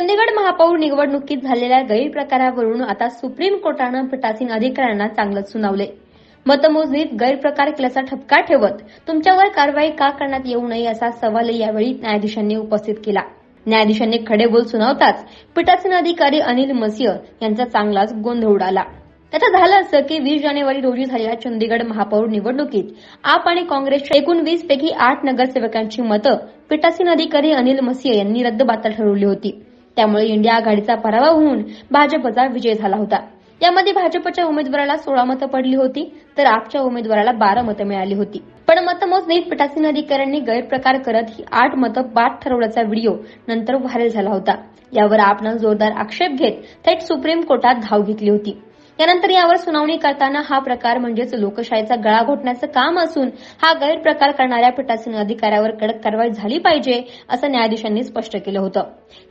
चंदीगड महापौर निवडणुकीत झालेल्या गैरप्रकारावरून आता सुप्रीम कोर्टानं पीठासीन अधिकाऱ्यांना चांगलंच सुनावले. मतमोजणीत गैरप्रकार केल्याचा ठपका ठेवत तुमच्यावर कारवाई का करण्यात येऊ नये असा सवाल यावेळी न्यायाधीशांनी उपस्थित केला. न्यायाधीशांनी खडे बोल सुनावताच पीठासीन अधिकारी अनिल मसिह यांचा चांगलाच गोंधळ उडाला. आता झालं असं की वीस जानेवारी रोजी झालेल्या चंदीगड महापौर निवडणुकीत आप आणि काँग्रेसच्या एकूण वीस पैकी आठ नगरसेवकांची मतं पीठासीन अधिकारी अनिल मसिह यांनी रद्दबातल ठरवली होती. त्यामुळे इंडिया आघाडीचा पराभव होऊन भाजपचा विजय झाला होता. यामध्ये भाजपच्या उमेदवाराला सोळा मतं पडली होती तर आपच्या उमेदवाराला बारा मतं मिळाली होती. पण मतमोजणीत पीठासीन अधिकाऱ्यांनी गैरप्रकार करत ही आठ मतं बाद ठरवल्याचा व्हिडिओ नंतर व्हायरल झाला होता. यावर आपण जोरदार आक्षेप घेत थेट सुप्रीम कोर्टात धाव घेतली होती. यानंतर यावर सुनावणी करताना हा प्रकार म्हणजेच लोकशाहीचा गळा घोटण्याचं काम असून हा गैरप्रकार करणाऱ्या पीठासीन अधिकाऱ्यावर कडक कारवाई झाली पाहिजे असं न्यायाधीशांनी स्पष्ट केलं होतं.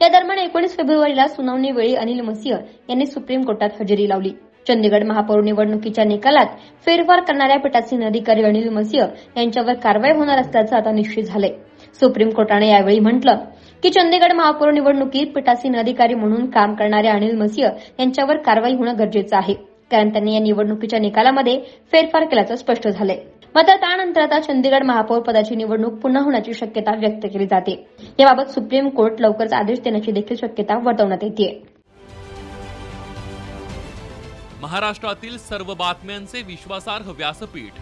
या दरम्यान एकोणीस फेब्रुवारीला सुनावणीवेळी अनिल मसिह यांनी सुप्रीम कोर्टात हजेरी लावली. चंदीगड महापौर निवडणुकीच्या निकालात फेरफार करणाऱ्या पीठासीन अधिकारी अनिल मसिह यांच्यावर कारवाई होणार असल्याचं आता निश्चित झालंय. सुप्रीम कोर्टाने यावेळी म्हटलं की चंदीगड महापौर निवडणुकीत पीठासीन अधिकारी म्हणून काम करणाऱ्या अनिल मसिह यांच्यावर कारवाई होणं गरजेचं आहे. कारण त्यांनी या निवडणुकीच्या निकालामध्ये फेरफार केल्याचं स्पष्ट झालंय. मात्र त्यानंतर आता चंदीगड महापौर पदाची निवडणूक पुन्हा होण्याची शक्यता व्यक्त केली जाते. याबाबत सुप्रीम कोर्ट लवकरच आदेश देण्याची देखील शक्यता वर्तवण्यात येते. महाराष्ट्रातील सर्व बातम्यांचे विश्वासार्ह व्यासपीठ